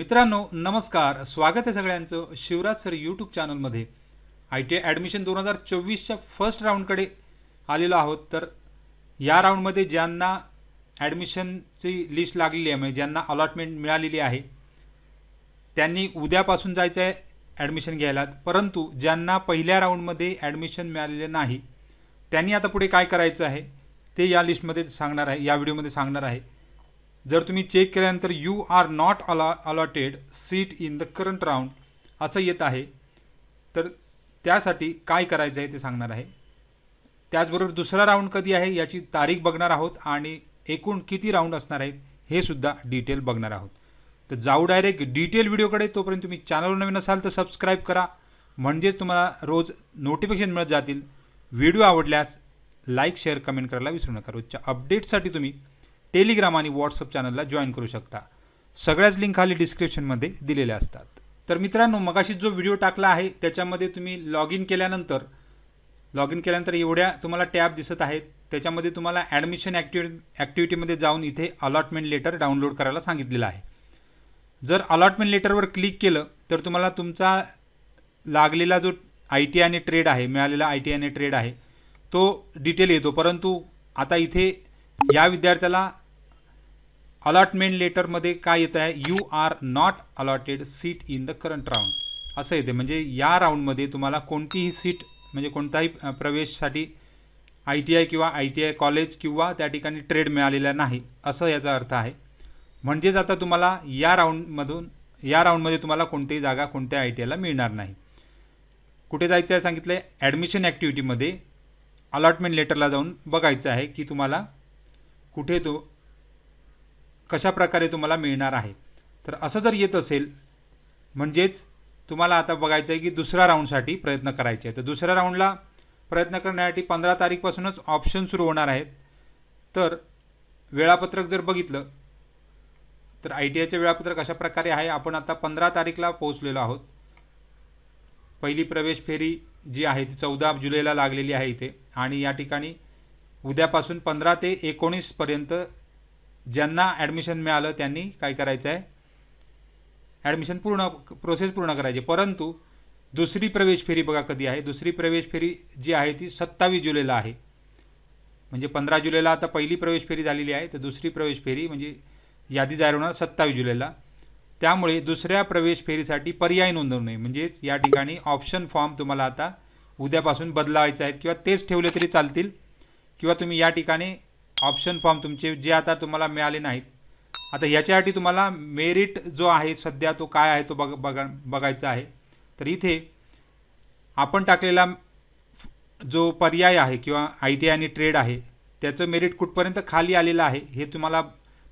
मित्रांनो नमस्कार. स्वागत आहे सगळ्यांचं शिवराज सर यूट्यूब चॅनलमध्ये आय टी आय ॲडमिशन दोन हजार चोवीसच्या फर्स्ट राऊंडकडे आलेलो आहोत. तर या राऊंडमध्ये ज्यांना ॲडमिशनची लिस्ट लागलेली आहे म्हणजे ज्यांना अलॉटमेंट मिळालेली आहे त्यांनी उद्यापासून जायचं आहे ॲडमिशन घ्यायला. परंतु ज्यांना पहिल्या राऊंडमध्ये ॲडमिशन मिळालेले नाही त्यांनी आता पुढे काय करायचं आहे ते या लिस्टमध्ये सांगणार आहे या व्हिडिओमध्ये सांगणार आहे. जर तुम्ही चेक केल्यानंतर you are not allot allotted seat in the current round असं येत आहे तर त्यासाठी काय करायचं आहे ते सांगणार आहे. त्याचबरोबर दुसरा राऊंड कधी आहे याची तारीख बघणार आहोत आणि एकूण किती राऊंड असणार आहेत हे सुद्धा डिटेल बघणार आहोत. तर जाऊ डायरेक्ट डिटेल व्हिडिओकडे तोपर्यंत तुम्ही चॅनलवर नवीन असाल तर सबस्क्राईब करा. म्हणजेच तुम्हाला रोज नोटिफिकेशन मिळत जातील. व्हिडिओ आवडल्यास लाईक शेअर कमेंट करायला विसरू नका. रोजच्या अपडेटसाठी तुम्ही टेलिग्राम आणि व्हॉट्सअप चॅनलला जॉईन करू शकता. सगळ्याच लिंक खाली डिस्क्रिप्शनमध्ये दिलेल्या असतात. तर मित्रांनो मगाशी जो व्हिडिओ टाकला आहे त्याच्यामध्ये तुम्ही लॉग इन केल्यानंतर लॉग इन केल्यानंतर एवढ्या तुम्हाला टॅब दिसत आहेत. त्याच्यामध्ये तुम्हाला ॲडमिशन ॲक्टिव्हि ॲक्टिव्हिटीमध्ये जाऊन इथे अलॉटमेंट लेटर डाउनलोड करायला सांगितलेलं आहे. जर अलॉटमेंट लेटरवर क्लिक केलं तर तुम्हाला तुमचा लागलेला जो आय टी आणि ट्रेड आहे मिळालेला आय टी आणि ट्रेड आहे तो डिटेल येतो. परंतु आता इथे या विद्यार्थ्याला अलॉटमेंट लेटरमध्ये काय येतं आहे? You are not allotted seat in the current round असं येते. म्हणजे या राऊंडमध्ये तुम्हाला कोणतीही सीट म्हणजे कोणताही प्रवेशसाठी आय टी आय किंवा आय टी आय कॉलेज किंवा त्या ठिकाणी ट्रेड मिळालेला नाही असं याचा अर्थ आहे. म्हणजेच आता तुम्हाला या राऊंडमधून या राऊंडमध्ये तुम्हाला कोणतीही जागा कोणत्या आय टी आयला मिळणार नाही. कुठे जायचं आहे सांगितलं आहे ॲडमिशन ॲक्टिव्हिटीमध्ये अलॉटमेंट लेटरला जाऊन बघायचं आहे की तुम्हाला कुठे तो कशा प्रकारे तुम्हाला मिळणार आहे. तर असं जर येत असेल म्हणजेच तुम्हाला आता बघायचं आहे की दुसऱ्या राऊंडसाठी प्रयत्न करायचे आहे तर दुसऱ्या राऊंडला प्रयत्न करण्यासाठी पंधरा तारीखपासूनच ऑप्शन सुरू होणार आहेत. तर वेळापत्रक जर बघितलं तर आय टी आयचे वेळापत्रक अशा प्रकारे आहे. आपण आता पंधरा तारीखला पोहोचलेलो आहोत. पहिली प्रवेश फेरी जी आहे ती चौदा जुलैला लागलेली आहे इथे. आणि या ठिकाणी उद्यापासून पंधरा ते एकोणीसपर्यंत ज्यांना ॲडमिशन मिळालं त्यांनी काय करायचं आहे ॲडमिशन पूर्ण प्रोसेस पूर्ण करायची. परंतु दुसरी प्रवेश फेरी बघा कधी आहे. दुसरी प्रवेश फेरी जी आहे ती सत्तावीस जुलैला आहे. म्हणजे पंधरा जुलैला आता पहिली प्रवेश फेरी झालेली आहे. तर दुसरी प्रवेश फेरी म्हणजे यादी जाहीर होणार सत्तावीस जुलैला. त्यामुळे दुसऱ्या प्रवेश फेरीसाठी पर्याय नोंदवणे म्हणजेच या ठिकाणी ऑप्शन फॉर्म तुम्हाला आता उद्यापासून बदलावायचे आहेत किंवा तेच ठेवले तरी चालतील किंवा तुम्ही या ठिकाणी ऑप्शन फॉर्म तुमचे जे आता तुम्हाला मिळाले नाहीत. आता याच्यासाठी तुम्हाला मेरिट जो आहे सध्या तो काय आहे तो बघ बघा बघायचा आहे. तर इथे आपण टाकलेला जो पर्याय आहे किंवा आय टी आय आणि ट्रेड आहे त्याचं मेरिट कुठपर्यंत खाली आलेलं आहे हे तुम्हाला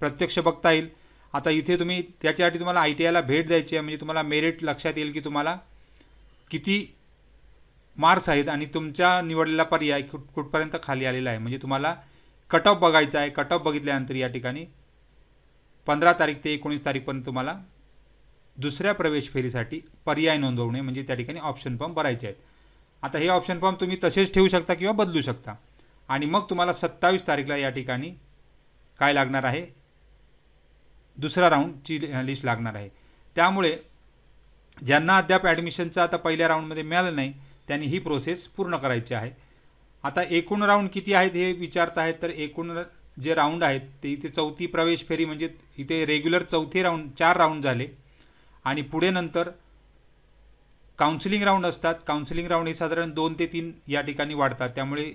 प्रत्यक्ष बघता येईल. आता इथे तुम्ही त्याच्यासाठी तुम्हाला आय टी आयला भेट द्यायची आहे म्हणजे तुम्हाला मेरिट लक्षात येईल की तुम्हाला किती मार्क्स आहेत आणि तुमच्या निवडलेला पर्याय कुठ कुठपर्यंत खाली आलेला आहे. म्हणजे तुम्हाला कट ऑफ बघायचा आहे. कट ऑफ बघितल्यानंतर या ठिकाणी पंधरा तारीख ते एकोणीस तारीखपर्यंत तुम्हाला दुसऱ्या प्रवेश फेरीसाठी पर्याय नोंदवणे म्हणजे त्या ठिकाणी ऑप्शन फॉर्म भरायचे आहेत. आता हे ऑप्शन फॉर्म तुम्ही तसेच ठेवू शकता किंवा बदलू शकता. आणि मग तुम्हाला सत्तावीस तारीखला या ठिकाणी काय लागणार आहे? दुसरा राऊंडची लिस्ट लागणार आहे. त्यामुळे ज्यांना अद्याप ॲडमिशनचं आता पहिल्या राऊंडमध्ये मिळालं नाही त्यांनी ही प्रोसेस पूर्ण करायची आहे. आता एकूण राऊंड किती आहेत हे विचारत आहेत तर एकूण जे राऊंड आहेत ते इथे चौथी प्रवेश फेरी म्हणजे इथे रेग्युलर चौथे राऊंड चार राऊंड झाले. आणि पुढे नंतर काउन्सिलिंग राऊंड असतात. काउन्सिलिंग राऊंड हे साधारण दोन ते तीन या ठिकाणी वाढतात. त्यामुळे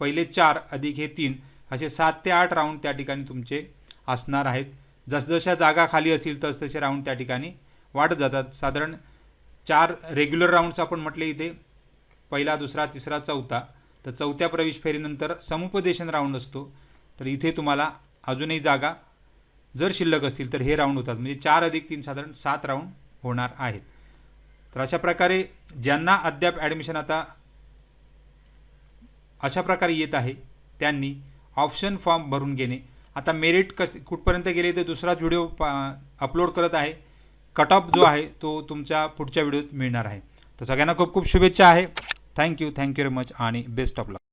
पहिले चार अधिक हे तीन असे सात ते आठ राऊंड त्या ठिकाणी तुमचे असणार आहेत. जसजशा जागा खाली असतील तसतसे राऊंड त्या ठिकाणी वाढत जातात. साधारण चार रेग्युलर राऊंड्स आपण म्हटले इथे. पहिला दुसरा तिसरा चौथा. तर चौथ्या प्रवेश फेरीनंतर समुपदेशन राऊंड असतो. तर इथे तुम्हाला अजूनही जागा जर शिल्लक असतील तर हे राऊंड होतात. म्हणजे चार अधिक तीन साधारण सात राऊंड होणार आहेत. तर अशा प्रकारे ज्यांना अद्याप ॲडमिशन आता अशा प्रकारे येत आहे त्यांनी ऑप्शन फॉर्म भरून घेणे. आता मेरिट कस कुठपर्यंत गेले ते दुसराच व्हिडिओ पा अपलोड करत आहे. कट ऑफ जो आहे तो तुमच्या पुढच्या व्हिडिओत मिळणार आहे. तर सगळ्यांना खूप खूप शुभेच्छा आहे. Thank you. Thank you very much, Ani. Best of luck.